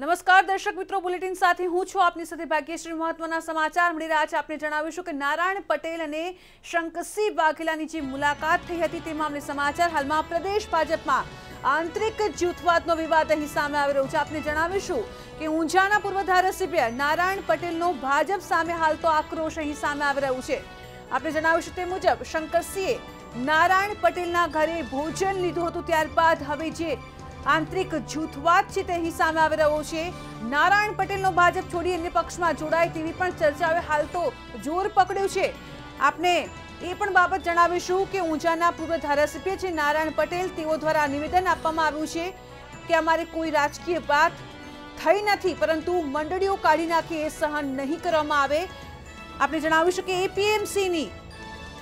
નમસ્કાર, દર્શક મિત્રો, બુલેટિન સાથે હું છું આપની સાથે ભાગ્યશ્રી. મહત્વના સમાચાર મળી રહ્યા છે. આપણે જણાવીશું કે નારાયણ પટેલ અને શંકરસિંહ વાઘેલાની જે મુલાકાત થઈ હતી તે મામલે સમાચાર હાલમાં પ્રદેશ ભાજપમાં આંતરિક જૂથવાદનો વિવાદ અહીં સામે આવી રહ્યો છે. આપને જણાવીશું કે ઊંઝાના પૂર્વ ધારાસભ્ય નારાયણ પટેલનો ભાજપ સામે હાલ તો આક્રોશ અહીં સામે આવી રહ્યું છે. આપણે જણાવીશું તે મુજબ શંકરસિંહે નારાયણ પટેલના ઘરે ભોજન લીધું હતું. ત્યારબાદ હવે જે આંતરિક જૂથવાદ છે તે અહીં સામે આવી રહ્યો છે. નારાયણ પટેલનો ભાજપ છોડી અન્ય પક્ષમાં જોડાય તેવી પણ ચર્ચાઓએ હાલ તો જોર પકડ્યું છે. આપને એ પણ બાબત જણાવીશું કે ઊંઝાના પૂર્વ ધારાસભ્ય છે નારાયણ પટેલ, તેઓ દ્વારા નિવેદન આપવામાં આવ્યું છે કે અમારે કોઈ રાજકીય વાત થઈ નથી, પરંતુ મંડળીઓ કાઢી નાખી એ સહન નહીં કરવામાં આવે. આપણે જણાવીશું કે એપીએમસીની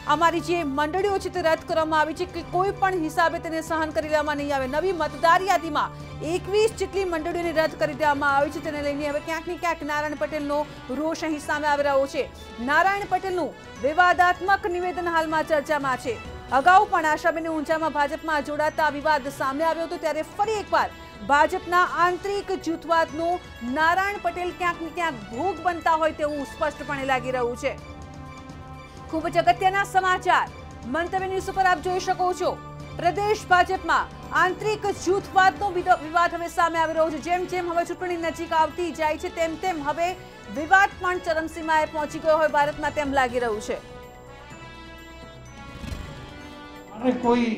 અમારી જે મંડળીઓ છે તે રદ કરવામાં આવી છે કે કોઈ પણ હિસાબે તેને સહન કરી લેવામાં નહીં આવે. નવી મતદાર યાદીમાં એકવીસ જેટલી મંડળીઓને રદ કરી દેવામાં આવી છે તેને લઈને હવે ક્યાંક ને ક્યાંક નારાયણ પટેલનો રોષ અહીં સામે આવી રહ્યો છે. નારાયણ પટેલનું વિવાદાત્મક નિવેદન હાલમાં ચર્ચામાં છે. અગાઉ પણ આશાબેન ઊંઝામાં ભાજપમાં જોડાતા વિવાદ સામે આવ્યો હતો ત્યારે ફરી એકવાર ભાજપના આંતરિક જૂથવાદનો નારાયણ પટેલ ક્યાંક ને ક્યાંક ભોગ બનતા હોય તેવું સ્પષ્ટપણે લાગી રહ્યું છે. ખૂબ જ અગત્યના સમાચાર. મંતવ્ય ન્યૂઝ ઉપર આપ જોઈ શકો છો. પ્રદેશ ભાજપમાં આંતરિક જૂથવાદનો વિવાદ હવે સામે આવી રહ્યો છે. જેમ જેમ હવે ચૂંટણી નજીક આવતી જાય છે, તેમ તેમ હવે વિવાદ પણ ચરમસીમાએ પહોંચી ગયો હોય ભારતમાં તેમ લાગી રહ્યું છે. અને કોઈ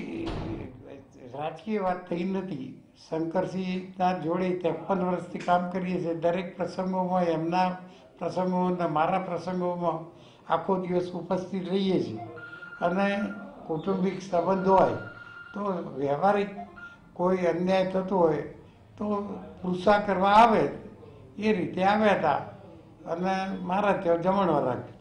રાજકીય વાત થઈ નથી. શંકરસિંહના જોડે ત્રેપન વર્ષથી કામ કરીએ છીએ. દરેક પ્રસંગોમાં એમના પ્રસંગોમાં મારા પ્રસંગોમાં આખો દિવસ ઉપસ્થિત રહીએ છીએ. અને કૌટુંબિક સંબંધ હોય, તો વ્યવહારિક કોઈ અન્યાય થતો હોય, તો પૃષા કરવા આવે, એ રીતે આવ્યા હતા. અને મારા ત્યાં જમણવા રાખ્યું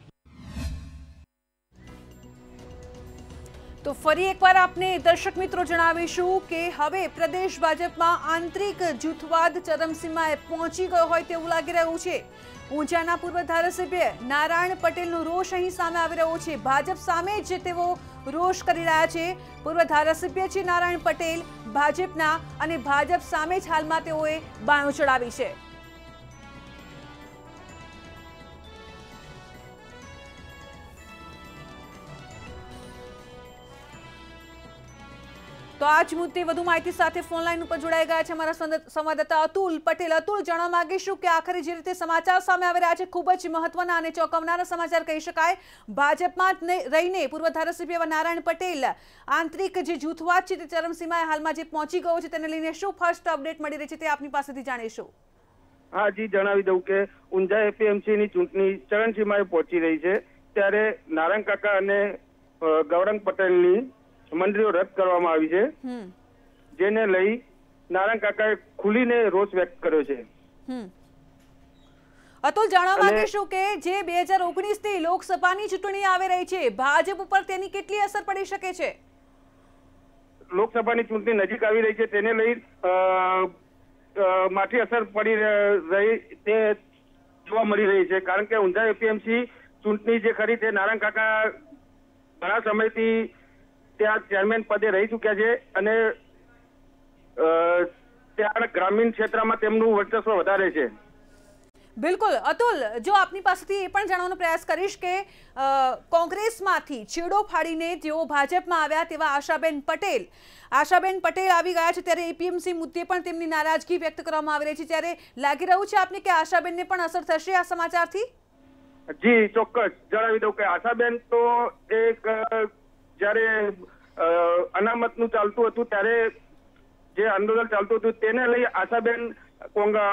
તો ફરી એકવાર આપને દર્શક મિત્રો જણાવીશું કે હવે પ્રદેશ ભાજપમાં આંતરિક જૂથવાદ ચરમસીમાએ પહોંચી ગયો હોય તેવું લાગી રહ્યું છે. ઊંઝાના પૂર્વ ધારાસભ્ય નારાયણ પટેલનો રોષ અહીં સામે આવી રહ્યો છે. ભાજપ સામે જ તેઓ રોષ કરી રહ્યા છે. પૂર્વ ધારાસભ્ય છે નારાયણ પટેલ, ભાજપના અને ભાજપ સામે જ હાલમાં તેઓએ બાયો ચડાવી છે. તો આ જ મુદ્દે વધુ માહિતી સાથે ફોન લાઈન ઉપર જોડાઈ ગયા છે અમારા સંવાદદાતા અતુલ પટેલ. અતુલ જણાવવા માંગીશું કે આખરે જે રીતે સમાચાર સામે આવી રહ્યા છે, ખૂબ જ મહત્વના અને ચોંકાવનારા સમાચાર કહી શકાય. ભાજપમાં રહીને પૂર્વ ધારાસભ્ય એવા નારાયણ પટેલ આંતરિક જે જૂથવાદ છે તે ચરમસીમાએ હાલમાં જે પહોંચી ગયો છે તેને લઈને શું ફર્સ્ટ અપડેટ મળી રહી છે તે આપની પાસેથી જાણીશું. હા જી, જણાવી દઉં કે ઊંઝા એપીએમસી ની ચૂંટણી ચરણસીમાએ પહોંચી રહી છે. ત્યારે નારાયણ કાકા અને ગૌરંગ પટેલની મંડળીઓ રદ કરવામાં આવી છે. જેને લઈ નારાયણ કાકાએ ખુલીને રોષ વ્યક્ત કર્યો છે. અતુલ જાણવા માંગીશું કે જે બે હજાર ઓગણીસથી લોકસભાની ચૂંટણી આવી રહી છે ભાજપ ઉપર તેની કેટલી અસર પડી શકે છે? લોકસભાની ચૂંટણી નજીક આવી રહી છે તેને લઈ માઠી અસર પડી રહી તે જોવા મળી રહી છે. કારણ કે ઊંઝા એપીએમસી ચૂંટણી જે ખરી તે નારાયણ કાકા ઘણા સમયથી ત્યાં ચેરમેન પદે રહી ચૂક્યા છે અને ત્યાં ગ્રામીણ ક્ષેત્રમાં તેમનું વર્ચસ્વ વધારે છે. બિલકુલ. અતુલ જો આપની પાસેથી એ પણ જાણવાનો પ્રયાસ કરીશ કે કોંગ્રેસમાંથી છેડો ફાડીને જેઓ ભાજપમાં આવ્યા તેવા આશાબેન પટેલ. આશાબેન પટેલ આવી ગયા છે ત્યારે એપીએમસી મુદ્દે પણ તેમની નારાજગી વ્યક્ત કરવામાં આવી રહી છે. ત્યારે લાગી રહ્યું છે આપને કે આશાબેનને પણ અસર થશે આ સમાચારથી? જી ચોક્કસ જણાવી દઉં કે આશાબેન તો એક જયારે અનામતનું ચાલતું હતું ત્યારે જે આંદોલન ચાલતું હતું તેને લઈ આશાબેન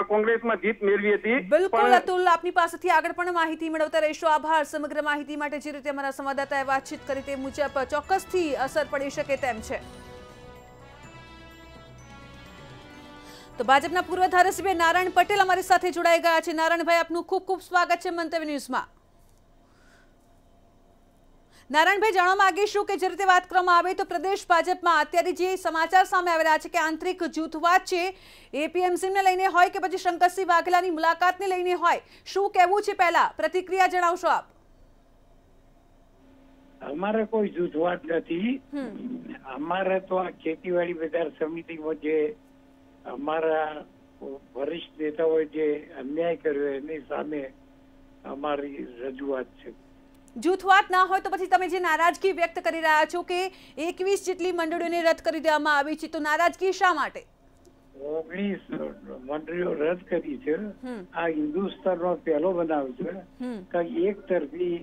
કોંગ્રેસમાં જીત મેળવી હતી. બિલકુલ અતુલ આપની પાસેથી આગળ પણ માહિતી મેળવતા રહીશું. આભાર સમગ્ર માહિતી માટે જે રીતે અમારા સંવાદદાતાએ વાતચીત કરી તે મુજબ ચોક્કસથી અસર પડી શકે તેમ છે. તો ભાજપના પૂર્વ ધારાસભ્ય નારાયણ પટેલ અમારી સાથે જોડાઈ ગયા છે. નારાયણભાઈ આપનું ખૂબ ખૂબ સ્વાગત છે મંતવ્ય ન્યૂઝમાં. નારાયણભાઈ જાણવા માંગીશું કે જે રીતે વાત કરવામાં આવે તો પ્રદેશ ભાજપમાં અત્યારે જે સમાચાર સામે આવી રહ્યા છે કે આંતરિક જૂથવાદ છે એપીએમસીને લઈને હોય કે પછી શંકરસિંહ વાઘેલાની મુલાકાતને લઈને હોય શું કહેવું છે પહેલા? પ્રતિક્રિયા જણાવશો આપ. અમારે કોઈ જૂથવાદ નથી. અમારે તો આ ખેતીવાડી બજાર સમિતિમાં જે અમારા વરિષ્ઠ નેતાઓએ જે અન્યાય કર્યો એની સામે અમારી રજૂઆત છે. જૂથવાદ ના હોય તો પછી તમે જે નારાજગી વ્યક્ત કરી રહ્યા છો કે એકવીસ જેટલી મંડળીઓને રદ કરી દેવામાં આવી છે તો નારાજગી શા માટે? ઓગણીસ મંડળીઓ રદ કરી છે. આ હિન્દુસ્તાનનો પહેલો બનાવ છે કે એક તરફી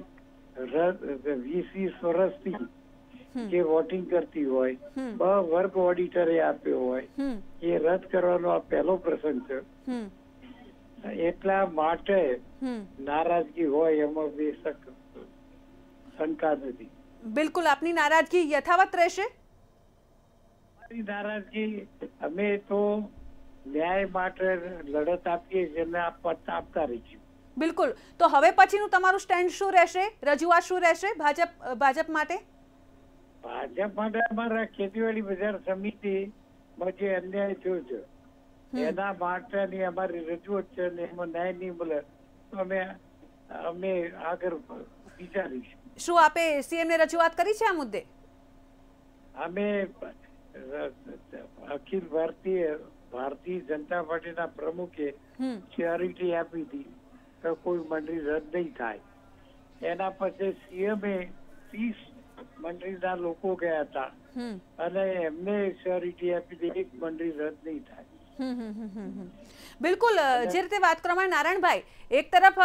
રદ વીસ વીસ વર્ષથી જે વોટિંગ કરતી હોય. બ વર્ગ ઓડિટરે આપ્યો હોય એ રદ કરવાનો આ પહેલો પ્રસંગ છે. એટલા માટે નારાજગી હોય એમાં બેશક શંકા નથી. બિલકુલ આપની નારાજગી યથાવત રહેશે? નારાજગી અમે તો ન્યાય માટે લડત આપીએ છીએ અને આપતા રહીશું બિલકુલ. તો હવે પછીનું તમારું સ્ટેન્ડ શું રહેશે? રજૂઆત શું રહેશે ભાજપ ભાજપ માટે? ભાજપ માટે અમારા ખેતીવાડી બજાર સમિતિમાં જે અન્યાય થયો છે એના માટેની અમારી રજૂઆત છે અને એમાં ન્યાય નહીં મળે તો અમે અમે આગળ વિચારીશું. શું આપે સીએમ ને રજૂઆત કરી છે આ મુદ્દે? અમે અખિલ ભારતીય ભારતીય જનતા પાર્ટીના પ્રમુખે ચેરિટી આપી હતી કે કોઈ મંડળી રદ નહીં થાય. એના પછી સીએમએ ત્રીસ મંડળીના લોકો ગયા હતા. અને એમને શ્યોરિટી આપી હતી એક મંડળી રદ નહીં થાય. બિલકુલ જે રીતે વાત કરવામાં નારાયણભાઈ એક તરફ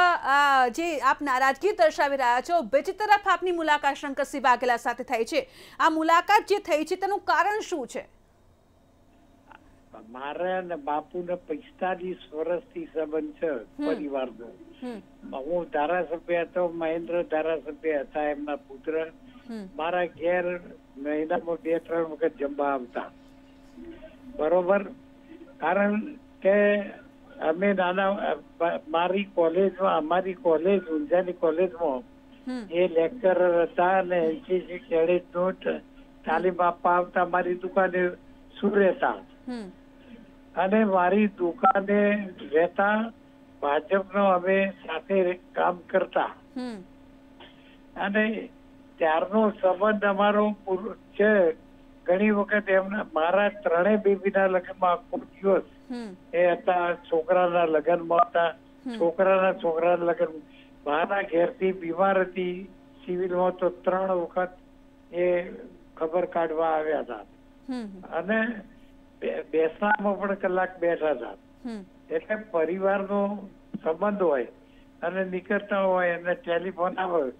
જે આપ નારાજગી દર્શાવી રહ્યા છો બીજી તરફ આપની મુલાકાત શંકરસિંહ વાઘેલા સાથે થઈ છે. આ મુલાકાત જે થઈ છે તેનું કારણ શું છે? મારા ને બાપુને પિસ્તાલીસ વર્ષથી સંબંધ છે પરિવારનો. હમ. હું ધારાસભ્ય હતો મહેન્દ્ર ધારાસભ્ય હતા એમના પુત્ર. મારા ઘેર મહિનામાં બે ત્રણ વખત જમવા આવતા. બરોબર? કારણ કે અમે નાના મારી કોલેજમાં અમારી કોલેજ ઊંઝાની કોલેજમાં એ લેક્ચરર હતા અને એનસીસી કેડેટ નોટ તાલીમ આપવા આવતા મારી દુકાને શું રહેતા? અને મારી દુકાને રહેતા ભાજપનો અમે સાથે કામ કરતા. અને ત્યારનો સંબંધ અમારો પૂરો છે. ઘણી વખત એમના મારા ત્રણેય બેબીના લગ્નમાં આખો દિવસ એ હતા છોકરાના લગ્નમાં હતા. છોકરાના છોકરાના લગ્ન મારા ઘેરથી બીમાર હતી. સિવિલમાં તો ત્રણ વખત એ ખબર કાઢવા આવ્યા હતા. અને બેસવામાં પણ કલાક બેઠા હતા. એટલે પરિવારનો સંબંધ હોય અને નીકળતા હોય અને ટેલિફોન આવે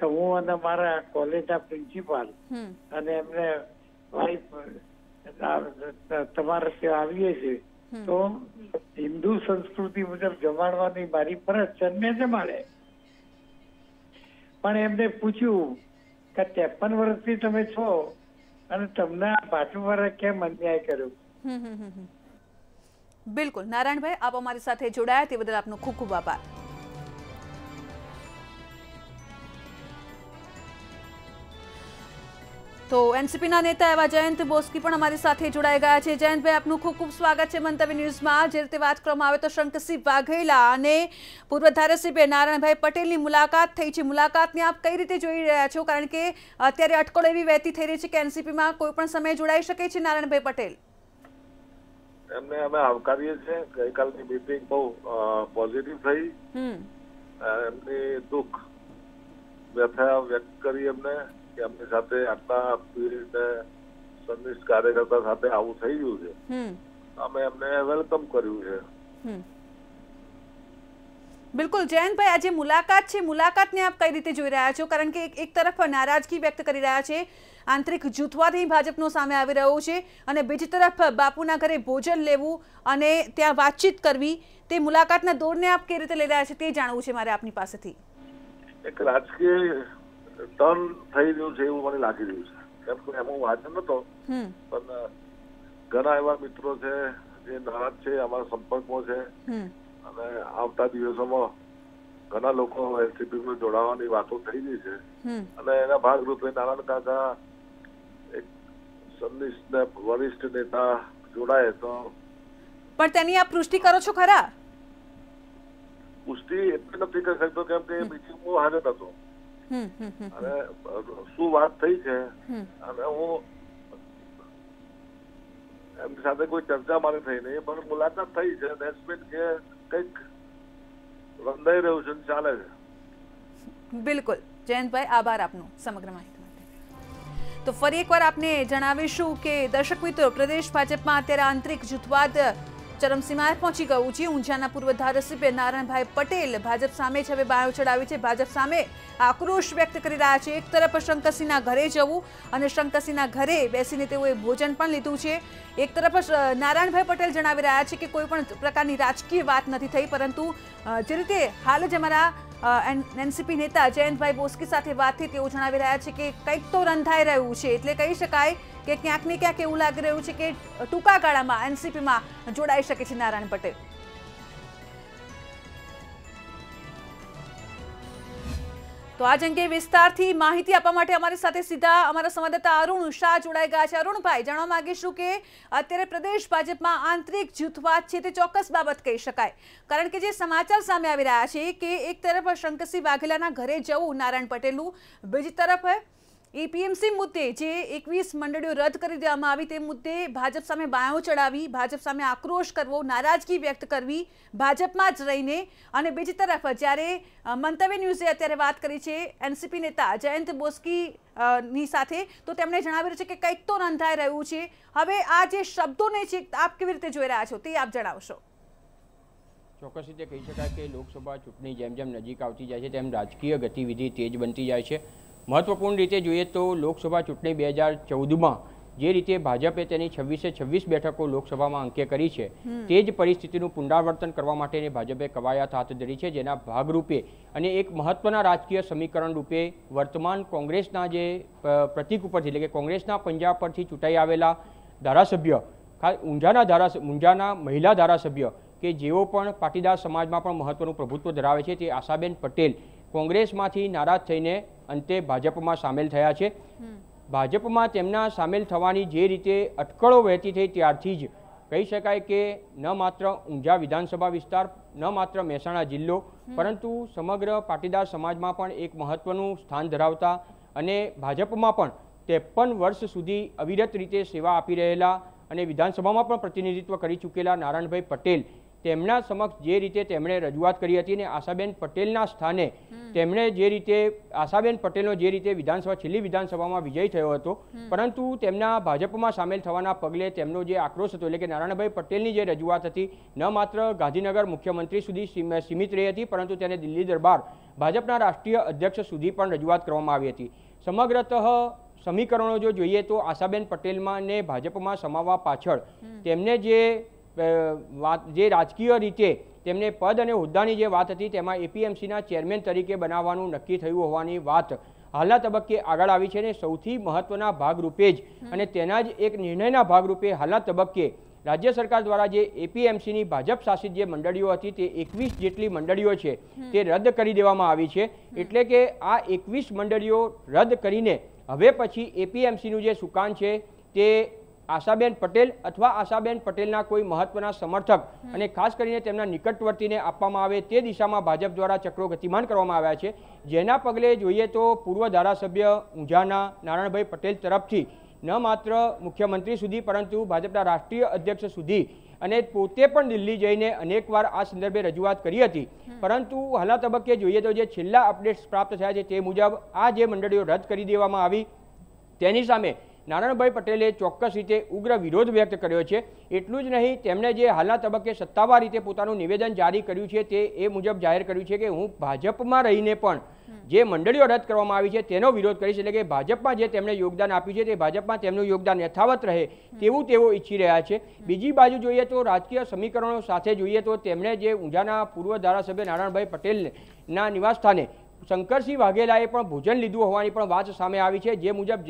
તો હું અને મારા કોલેજના પ્રિન્સિપાલ અને એમને વાઈફ તમારે ત્યાં આવીએ છીએ તો હિન્દુ સંસ્કૃતિ મુજબ જમાડવાની મારી ફરજ છે મેં જમાડે. પણ એમને પૂછ્યું કે ત્રેપન વર્ષથી તમે છો અને તમને આ બાજુવાળા કેમ અન્યાય કર્યો. બિલકુલ. નારાયણભાઈ આપ અમારી સાથે જોડાયા. તે બદલ આપનો ખૂબ ખૂબ આભાર. તો એનસીપીના નેતા એવા જયંત બોસ્કી પણ અમારી સાથે જોડાઈ ગયા છે. જયંતભાઈ આપનું ખૂબ ખૂબ સ્વાગત છે મંતવ્ય ન્યૂઝમાં. જે રીતે વાત કરવામાં આવે તો શંકરસિંહ વાઘેલા અને પૂર્વ ધારાસભ્ય નારાયણભાઈ પટેલની મુલાકાત થઈ છે. મુલાકાતને આપ કઈ રીતે જોઈ રહ્યા છો? કારણ કે અત્યારે અટકળો એવી વહેતી થઈ રહી છે કે એનસીપીમાં કોઈ પણ સમયે જોડાઈ શકે છે નારાયણભાઈ પટેલ? એમને અમે આવકારીએ છીએ. ગઈકાલની મીટિંગ બહુ પોઝિટિવ થઈ એમની દુઃખ વ્યથા વ્યક્ત કરી એમને. કે અમની સાથે આટલા પીડિત સંનિષ્ઠ કાર્યકર્તા સાથે આવું થઈ ગયું છે. અમે એમને વેલકમ કર્યું છે. બિલકુલ જયંતભાઈ આજે મુલાકાત છે. મુલાકાતને આપ કઈ રીતે જોઈ રહ્યા છો? કારણ કે એક- તરફ નારાજગી વ્યક્ત કરી રહ્યા છે. આંતરિક જૂથવાદી ભાજપનો સામે આવી રહ્યો છે અને બીજી તરફ બાપુના ઘરે ભોજન લેવું અને ત્યાં વાતચીત કરવી તે મુલાકાતના દોરને આપ કઈ રીતે લઈ રહ્યા છે તે જાણવું છે મારે આપની પાસેથી. એક રાજકીય ટર્ન થઈ રહ્યું છે એવું મને લાગી રહ્યું છે. કેમ કે એમાં વાંચન નતો પણ ઘણા એવા મિત્રો છે જે નારાજ છે અમારા સંપર્કમાં છે. અને આવતા દિવસોમાં ઘણા લોકો એનસીપીમાં જોડાવાની વાતો થઈ રહી છે. અને એના ભાગરૂપે નારાયણ કાકા એક સંનિષ્ઠ વરિષ્ઠ નેતા જોડાય તો પણ તેની આપ પુષ્ટિ કરો છો ખરા? પુષ્ટિ એટલે નથી કરી શકતો કેમ કે મિટિંગમાં હાજર હતો અને શું વાત થઈ છે? અને હું એમની સાથે કોઈ ચર્ચા મારી થઈ નહીં પણ મુલાકાત થઈ છે. નેક્સ્ટ કે કંઈક રંધાઈ રહ્યું છે ચાલે છે. બિલકુલ. જયંતભાઈ આભાર આપનો સમગ્ર માહિતી માટે. તો ફરી એકવાર આપને જણાવીશું કે દર્શક મિત્રો પ્રદેશ ભાજપમાં અત્યારે આંતરિક જૂથવાદ ચરમસીમાએ પહોંચી ગયું છે. ઊંઝાના પૂર્વ ધારાસભ્ય નારાયણભાઈ પટેલ ભાજપ સામે જ હવે બાયો ચડાવી છે. ભાજપ સામે આક્રોશ વ્યક્ત કરી રહ્યા છે. એક તરફ શંકરસિંહના ઘરે જવું અને શંકરસિંહના ઘરે બેસીને તેઓએ ભોજન પણ લીધું છે. એક તરફ નારાયણભાઈ પટેલ જણાવી રહ્યા છે કે કોઈ પણ પ્રકારની રાજકીય વાત નથી થઈ, પરંતુ જે રીતે હાલ જ અમારા એનસીપી નેતા જયંતભાઈ બોસ્કી સાથે વાતથી તેઓ જણાવી રહ્યા છે કે કંઈક તો રંધાઈ રહ્યું છે. એટલે કહી શકાય કે ક્યાંક ને ક્યાંક એવું લાગી રહ્યું છે કે ટૂંકા ગાળામાં એનસીપીમાં જોડાઈ શકે છે નારાયણ પટેલ. તો આજ અંગે વિસ્તારથી માહિતી આપવા માટે અમારી સાથે સીધા અમારા સંવાદદાતા અરુણ શાહ જોડાઈ ગયા છે. અરુણભાઈ, જાણવા માંગીશું કે અત્યારે પ્રદેશ ભાજપમાં આંતરિક જૂથવાદ છે તે ચોક્કસ બાબત કહી શકાય. કારણ કે જે સમાચાર સામે આવી રહ્યા છે કે એક તરફ શંકરસિંહ વાઘેલાના ઘરે જવું, નારાયણ પટેલનું, બીજી તરફ એપીએમસી મુદ્દે જે એકવીસ મંડળીઓ રદ કરી દેવામાં આવી તે મુદ્દે ભાજપ સામે બાયો ચડાવી, ભાજપ સામે આક્રોશ કરવો, નારાજગી વ્યક્ત કરવી, ભાજપમાં જ રહીને અને બીજી તરફ જ્યારે મંતવ્ય ન્યૂઝે અત્યારે વાત કરી છે એનસીપી નેતા જયંત બોસ્કી ની સાથે, તો તેમણે જણાવ્યું છે કે કંઈક તો નોંધાઈ રહ્યું છે. હવે આ જે શબ્દોને છે, આપ કેવી રીતે જોઈ રહ્યા છો તે આપ જણાવશો. ચોક્કસ રીતે કહી શકાય કે લોકસભા ચૂંટણી જેમ જેમ નજીક આવતી જાય છે, તેમ રાજકીય ગતિવિધિ તેજ બનતી જાય છે. મહત્વપૂર્ણ રીતે જોઈએ તો લોકસભા ચૂંટણી બે હજાર ચૌદમાં જે રીતે ભાજપે તેની છવ્વીસે છવ્વીસ બેઠકો લોકસભામાં અંકે કરી છે તે જ પરિસ્થિતિનું પુનરાવર્તન કરવા માટેની ભાજપે કવાયત હાથ ધરી છે જેના ભાગરૂપે અને એક મહત્વના રાજકીય સમીકરણ રૂપે વર્તમાન કોંગ્રેસના જે પ્રતિક ઉપરથી એટલે કે કોંગ્રેસના પંજાબ પરથી ચૂંટાઈ આવેલા ધારાસભ્ય ખાસ ઊંઝાના ધારા ઊંઝાના મહિલા ધારાસભ્ય કે જેઓ પણ પાટીદાર સમાજમાં પણ મહત્વનું પ્રભુત્વ ધરાવે છે તે આશાબેન પટેલ કોંગ્રેસમાંથી નારાજ થઈને અંતે ભાજપમાં સામેલ થયા છે. ભાજપમાં તેમના સામેલ થવાની જે રીતે અટકળો વહેતી થઈ ત્યારથી જ કહી શકાય કે ન માત્ર ઊંઝા વિધાનસભા વિસ્તાર ન માત્ર મહેસાણા જિલ્લો પરંતુ સમગ્ર પાટીદાર સમાજમાં પણ એક મહત્વનું સ્થાન ધરાવતા અને ભાજપમાં પણ ત્રેપન વર્ષ સુધી અવિરત રીતે સેવા આપી રહેલા અને વિધાનસભામાં પણ પ્રતિનિધિત્વ કરી ચૂકેલા નારાયણભાઈ પટેલ તેમના સમક્ષ જે રીતે તેમણે રજૂઆત કરી હતી અને આશાબેન પટેલના સ્થાને તેમણે જે રીતે આશાબેન પટેલનો જે રીતે વિધાનસભા છેલ્લી વિધાનસભામાં વિજય થયો હતો પરંતુ તેમના ભાજપમાં સામેલ થવાના પગલે તેમનો જે આક્રોશ હતો એટલે કે નારાયણભાઈ પટેલની જે રજૂઆત હતી ન માત્ર ગાંધીનગર મુખ્યમંત્રી સુધી સીમિત રહી હતી પરંતુ તેને દિલ્હી દરબાર ભાજપના રાષ્ટ્રીય અધ્યક્ષ સુધી પણ રજૂઆત કરવામાં આવી હતી. સમગ્રતઃ સમીકરણો જો જોઈએ તો આશાબેન પટેલમાં ને ભાજપમાં સમાવવા પાછળ તેમને જે વાત જે રાજકીય રીતે તેમને પદ અને હોદ્દાની જે વાત હતી તેમાં એપીએમસીના ચેરમેન તરીકે બનાવવાનું નક્કી થયું હોવાની વાત હાલના તબક્કે આગળ આવી છે અને સૌથી મહત્વના ભાગરૂપે જ અને તેના જ એક નિર્ણયના ભાગરૂપે હાલના તબક્કે રાજ્ય સરકાર દ્વારા જે એપીએમસીની ભાજપ શાસિત જે મંડળીઓ હતી તે એકવીસ જેટલી મંડળીઓ છે તે રદ કરી દેવામાં આવી છે. એટલે કે આ એકવીસ મંડળીઓ રદ કરીને હવે પછી એપીએમસીનું જે સુકાન છે તે આશાબેન પટેલ અથવા આશાબેન પટેલના કોઈ મહત્વના સમર્થક અને ખાસ કરીને તેમના નિકટવર્તીને આપવામાં આવે તે દિશામાં ભાજપ દ્વારા ચક્રો ગતિમાન કરવામાં આવ્યા છે. જેના પગલે જોઈએ તો પૂર્વ ધારાસભ્ય ઊંઝાના નારાયણભાઈ પટેલ તરફથી ન માત્ર મુખ્યમંત્રી સુધી પરંતુ ભાજપના રાષ્ટ્રીય અધ્યક્ષ સુધી અને પોતે પણ દિલ્હી જઈને અનેકવાર આ સંદર્ભે રજૂઆત કરી હતી. પરંતુ હાલના તબક્કે જોઈએ તો જે છેલ્લા અપડેટ્સ પ્રાપ્ત થયા છે તે મુજબ આ જે મંડળીઓ રદ કરી દેવામાં આવી તેની સામે નારાયણભાઈ પટેલે ચોક્કસ રીતે ઉગ્ર વિરોધ વ્યક્ત કર્યો છે. એટલું જ નહીં તેમણે જે હાલના તબક્કે સત્તાવાર રીતે પોતાનું નિવેદન જારી કર્યું છે તે એ મુજબ જાહેર કર્યું છે કે હું ભાજપમાં રહીને પણ જે મંડળીઓ રદ કરવામાં આવી છે તેનો વિરોધ કરીશ એટલે કે ભાજપમાં જે તેમણે યોગદાન આપ્યું છે તે ભાજપમાં તેમનું યોગદાન યથાવત રહે તેવું તેઓ ઈચ્છી રહ્યા છે. બીજી બાજુ જોઈએ તો રાજકીય સમીકરણો સાથે જોઈએ તો તેમણે જે ઊંઝાના પૂર્વ ધારાસભ્ય નારાયણભાઈ પટેલના નિવાસસ્થાને શંકરસિંહ વાઘેલાએ પણ ભોજન લીધું હોવાની પણ વાત સામે આવી છે. જે મુજબ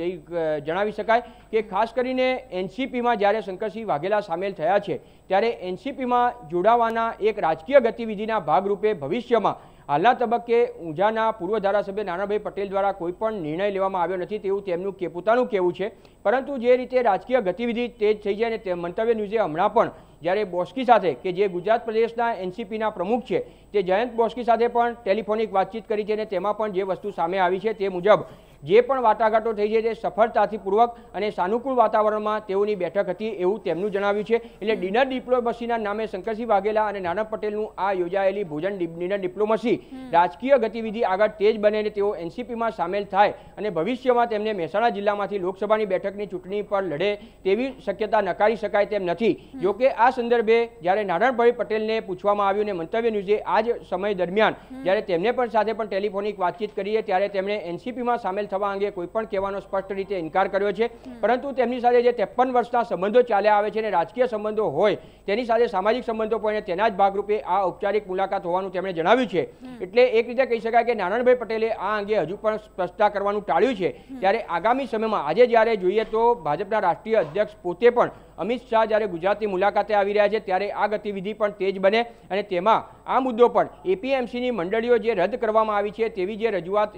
જણાવી શકાય કે ખાસ કરીને એનસીપીમાં જ્યારે શંકરસિંહ વાઘેલા સામેલ થયા છે, ત્યારે એનસીપીમાં જોડાવાના એક રાજકીય ગતિવિધિના ભાગરૂપે ભવિષ્યમાં હાલના તબક્કે ઊંઝાના પૂર્વ ધારાસભ્ય નાનાભાઈ પટેલ દ્વારા કોઈ પણ નિર્ણય લેવામાં આવ્યો નથી તેવું તેમનું કે પોતાનું કહેવું છે. પરંતુ જે રીતે રાજકીય ગતિવિધિ તેજ થઈ જાય અને તે મંતવ્ય ન્યૂઝે હમણાં પણ જ્યારે બોસ્કી સાથે કે જે ગુજરાત પ્રદેશના એનસીપીના પ્રમુખ છે તે જયંત બોસ્કી સાથે પણ ટેલિફોનિક વાતચીત કરી છે અને તેમાં પણ જે વસ્તુ સામે આવી છે તે મુજબ જે પણ વાટાઘાટો થઈ છે તે સફળતાથી પૂર્વક અને સાનુકૂળ વાતાવરણમાં તેઓની બેઠક હતી એવું તેમનું જણાવ્યું છે. એટલે ડિનર ડિપ્લોમસીના નામે શંકરસિંહ વાઘેલા અને નાના પટેલનું આ યોજાયેલી ભોજન ડિનર ડિપ્લોમસી રાજકીય ગતિવિધિ આગળ તેજ બને અને તેઓ એનસીપીમાં સામેલ થાય અને ભવિષ્યમાં તેમને મહેસાણા જિલ્લામાંથી લોકસભાની બેઠકની ચૂંટણી પર લડે તેવી શક્યતા નકારી શકાય તેમ નથી. જોકે આ સંદર્ભે જ્યારે નારાયણભાઈ પટેલને પૂછવામાં આવ્યું અને મંતવ્ય ન્યૂઝે આ જ સમય દરમિયાન જ્યારે તેમને પણ સાથે પણ ટેલિફોનિક વાતચીત કરીએ ત્યારે તેમણે એનસીપીમાં સામેલ થવા અંગે કોઈ પણ કહેવાનો સ્પષ્ટ રીતે ઇનકાર કર્યો છે. પરંતુ તેમની સાથે જે ત્રેપન વર્ષના સંબંધો ચાલ્યા આવે છે અને રાજકીય સંબંધો હોય તેની સાથે સામાજિક સંબંધો પણ તેના જ ભાગરૂપે આ ઔપચારિક મુલાકાત હોવાનું તેમણે જણાવ્યું છે. એટલે એક રીતે કહી શકાય કે નારાયણભાઈ પટેલે આ અંગે હજુ પણ સ્પષ્ટતા કરવાનું ટાળ્યું છે. ત્યારે આગામી સમયમાં આજે જ્યારે જોઈએ તો ભાજપના રાષ્ટ્રીય અધ્યક્ષ પોતે પણ અમિત શાહ જ્યારે ગુજરાતની મુલાકાતે આવી રહ્યા છે, ત્યારે આ ગતિવિધિ પણ તેજ બને અને તેમાં આ મુદ્દો પણ એપીએમસીની મંડળીઓ જે રદ કરવામાં આવી છે, તેવી જે રજૂઆત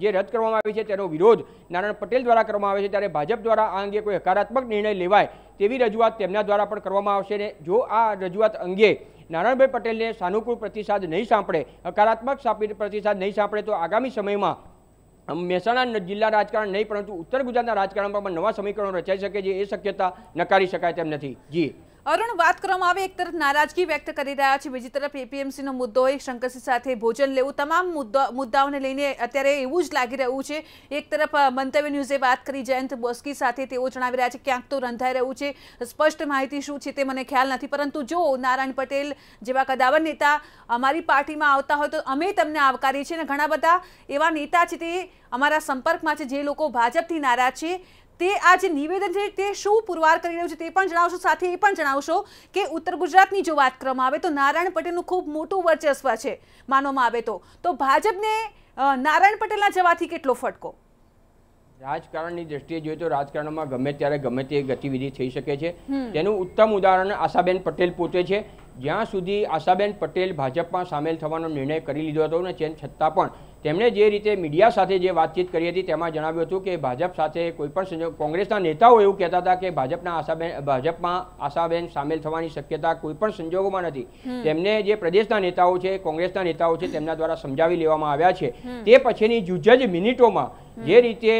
જે રદ કરવામાં આવી છે, તેનો વિરોધ નારાયણ પટેલ દ્વારા કરવામાં આવે છે, ત્યારે ભાજપ દ્વારા આ અંગે કોઈ હકારાત્મક નિર્ણય લેવાય તેવી રજૂઆત તેમના દ્વારા પણ કરવામાં આવશે ને જો આ રજૂઆત અંગે નારાયણભાઈ પટેલને સાનુકૂળ પ્રતિસાદ નહીં સાંપડે, હકારાત્મક પ્રતિસાદ નહીં સાંપડે, તો આગામી સમયમાં મહેસાણા જિલ્લા રાજકારણ નહીં, પરંતુ ઉત્તર ગુજરાતના રાજકારણમાં પણ નવા સમીકરણો રચાઈ શકે છે, એ શક્યતા નકારી શકાય તેમ નથી. જી. અરુણ, વાત કરવામાં આવે, એક તરફ નારાજગી વ્યક્ત કરી રહ્યા છે, બીજી તરફ એપીએમસીનો મુદ્દો હોય, શંકરસિંહ સાથે ભોજન લેવું, તમામ મુદ્દા, મુદ્દાઓને લઈને અત્યારે એવું જ લાગી રહ્યું છે. એક તરફ મંતવ્ય ન્યૂઝે વાત કરી, જયંત બોસ્કી સાથે તેઓ જણાવી રહ્યા છે, ક્યાંક તો રંધાઈ રહ્યું છે. સ્પષ્ટ માહિતી શું છે તે મને ખ્યાલ નથી, પરંતુ જો નારાયણ પટેલ જેવા કદાવર નેતા અમારી પાર્ટીમાં આવતા હોય તો અમે તમને આવકારીએ છીએ. અને ઘણા બધા એવા નેતા છે તે અમારા સંપર્કમાં છે, જે લોકો ભાજપથી નારાજ છે. તે આ જે નિવેદન છે તે શું પુરવાર કરી રહ્યું છે તે પણ જણાવશો સાથે એ પણ જણાવશો કે ઉત્તર ગુજરાતની જો વાત કરવામાં આવે તો નારાયણ પટેલનું ખૂબ મોટું વર્ચસ્વ છે માનવામાં આવે તો. તો ભાજપને નારાયણ પટેલના જવાથી કેટલો ફટકો? રાજકારણની દ્રષ્ટિએ જોઈએ તો રાજકારણમાં ગમે ત્યારે ગમે તે ગતિવિધિ થઈ શકે છે. તેનું ઉત્તમ ઉદાહરણ આશાબેન પટેલ પોતે છે. જ્યાં સુધી આશાબેન પટેલ ભાજપમાં સામેલ થવાનો નિર્ણય કરી લીધો હતો ને તેમ છતાં પણ તેમણે જે રીતે મીડિયા સાથે જે વાતચીત કરી હતી તેમાં જણાવ્યું હતું કે ભાજપ સાથે કોઈપણ સંજોગ કોંગ્રેસના નેતાઓ એવું કહેતા હતા કે ભાજપના આશાબેન ભાજપમાં આશાબેન સામેલ થવાની શક્યતા કોઈ પણ સંજોગોમાં નથી. તેમને જે પ્રદેશના નેતાઓ છે કોંગ્રેસના નેતાઓ છે તેમના દ્વારા સમજાવી લેવામાં આવ્યા છે. તે પછીની જુજ જ મિનિટોમાં જે રીતે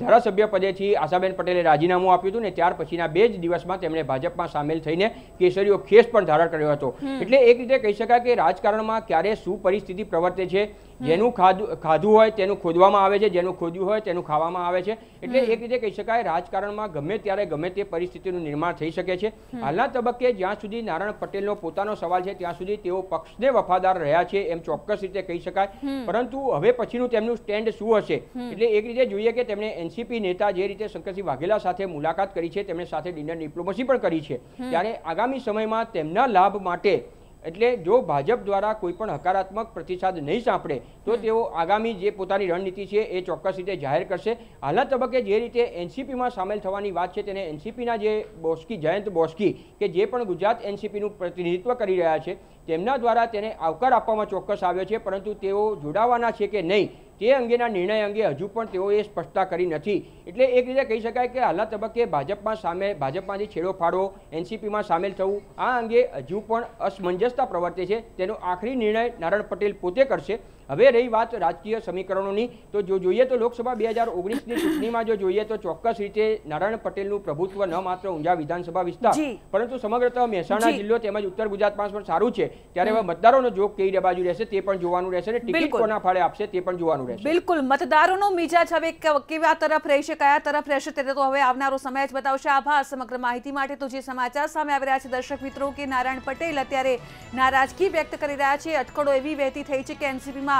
ધારાસભ્ય પદેથી આશાબેન પટેલે રાજીનામું આપ્યું હતું ને ત્યાર પછીના બે જ દિવસમાં તેમણે ભાજપમાં સામેલ થઈને કેસરીઓ ખેસ પણ ધારણ કર્યો હતો. એટલે એક રીતે કહી શકાય કે રાજકારણમાં ક્યારે શું પરિસ્થિતિ પ્રવર્તે છે જેનું ખાધું ખાધું હોય તેનું ખોદવામાં આવે છે જેનું ખોદ્યું હોય તેનું ખાવામાં આવે છે. એટલે એક રીતે કહી શકાય રાજકારણમાં ગમે ત્યારે ગમે તે પરિસ્થિતિનું નિર્માણ થઈ શકે છે. હાલના તબક્કે જ્યાં સુધી નારાયણ પટેલનો પોતાનો સવાલ છે ત્યાં સુધી તેઓ પક્ષને વફાદાર રહ્યા છે એમ ચોક્કસ રીતે કહી શકાય. પરંતુ હવે પછીનું તેમનું સ્ટેન્ડ શું હશે? એટલે એક રીતે જોઈએ કે તેમણે એનસીપી નેતા જે રીતે શંકરસિંહ વાઘેલા સાથે મુલાકાત કરી છે તેમણે સાથે ડિનર ડિપ્લોમસી પણ કરી છે. ત્યારે આગામી સમયમાં તેમના લાભ માટે. એટલે જો ભાજપ દ્વારા કોઈ પણ હકારાત્મક પ્રતિસાદ નહીં સાંપડે તો તેઓ આગામી જે પોતાની રણનીતિ છે એ ચોક્કસ રીતે જાહેર કરશે. હાલના તબક્કે જે રીતે એનસીપીમાં સામેલ થવાની વાત છે તેને એનસીપીના જે બોસ્કી જયંત બોસ્કી કે જે પણ ગુજરાત એનસીપીનું પ્રતિનિધિત્વ કરી રહ્યા છે તેમના દ્વારા તેને આવકાર આપવામાં ચોક્કસ આવ્યો છે પરંતુ તેઓ જોડાવાના છે કે નહીં તે અંગેના નિર્ણય અંગે હજુ પણ તેઓએ સ્પષ્ટતા કરી નથી. એટલે એક રીતે કહી શકાય કે હાલના તબક્કે ભાજપમાં સામે ભાજપમાંથી છેડો ફાડવો એનસીપીમાં સામેલ થવું, આ અંગે હજુ પણ અસમંજસતા પ્રવર્તે છે. તેનો આખરી નિર્ણય નારાયણ પટેલ પોતે કરશે. હવે રહી વાત રાજકીય સમીકરણોની. તો જો જોઈએ તો લોકસભા બે હજાર ઓગણીસની ચૂંટણીમાં જો જોઈએ તો ચોક્કસ રીતે નારાયણ પટેલનું પ્રભુત્વ ન માત્ર ઊંઝા વિધાનસભા વિસ્તાર પરંતુ સમગ્રતઃ મહેસાણા. જિલ્લો તેમજ ઉત્તર ગુજરાતમાં પણ સારું છે. ત્યારે હવે મતદારોનો જોગ કઈ બાજુ રહેશે તે પણ જોવાનું રહેશે અને ટિકિટ બિલકુલ. કોના ફાળે આપશે તે પણ જોવાનું રહેશે. બિલકુલ. મતદારોનો મિજાજ હવે કેવા તરફ રહેશે કયા તરફ રહેશે તે તો હવે આવનારો સમય જ બતાવશે. આભાર સમગ્ર માહિતી માટે. તો જે સમાચાર સામે આવી રહ્યા છે દર્શક મિત્રો કે નારાયણ પટેલ અત્યારે નારાજગી વ્યક્ત કરી રહ્યા છે. અટકળો એવી વહેતી થઈ છે કે એનસીપીમાં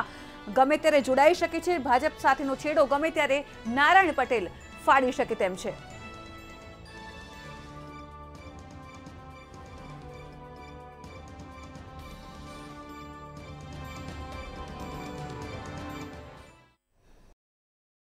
ગમે ત્યારે જોડાઈ શકે છે, ભાજપ સાથેનો છેડો ગમે ત્યારે નારાયણ પટેલ ફાડી શકે તેમ છે.